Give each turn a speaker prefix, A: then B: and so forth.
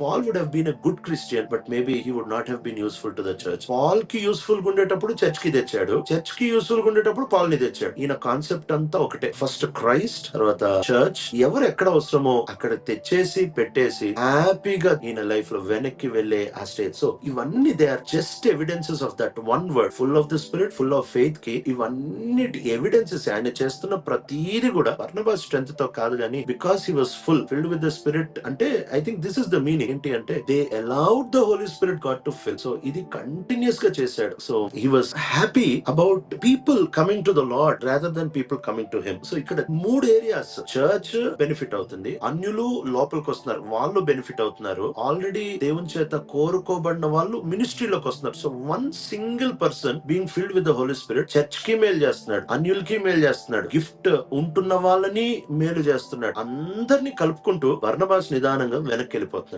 A: Paul would have been a good Christian but maybe he would not have been useful to the church పాల్కి యూస్ఫుల్గా ఉండేటప్పుడు చర్చ్కి తెచ్చాడు. చర్చ్కి యూస్ఫుల్గా ఉండేటప్పుడు పాల్ని తెచ్చాడు. ఈయన కాన్సెప్ట్ అంతా ఒకటే. ఫస్ట్ క్రైస్ట్ తర్వాత చర్చ్ ఎవరు ఎక్కడ అవసరమో అక్కడ తెచ్చేసి పెట్టేసి హ్యాపీగా ఈయన లైఫ్లో వెనక్కి వెళ్ళే ఆ స్టేజ్ సో ఇవన్నీ they are just evidences of that one word full of the spirit full of ఫెయిత్కి ఇవన్నిటి ఎవిడెన్సెస్ ఆయన చేస్తున్న ప్రతిదీ కూడా పర్ణబా స్ట్రెంత్తో కాదు కానీ because he was full filled with the spirit అంటే I think this is the meaning ఏంటి అంటే they allowed the holy spirit got to fill so ఇది కంటిన్యూస్గా చేశాడు. So he was happy about people coming to the Lord rather than people coming to him so ఇక్కడ మూడు areas church benefit అవుతుంది అన్యులు లోపలికి వస్తున్నారు వాళ్ళు బెనిఫిట్ అవుతున్నారు. ఆల్రెడీ దేవుని చేత కోరుకోబడిన వాళ్ళు మినిస్ట్రీలోకి వస్తున్నారు. So one single person being filled with the holy spirit చర్చ్కి మేలు చేస్తున్నాడు అన్యులకి మేలు చేస్తున్నాడు గిఫ్ట్ ఉంటున్న వాళ్ళని మేలు చేస్తున్నాడు. అందరినీ కలుపుకుంటూ వర్ణభాస్ నిదానంగా వెనక్కి వెళ్ళిపోతున్నాడు.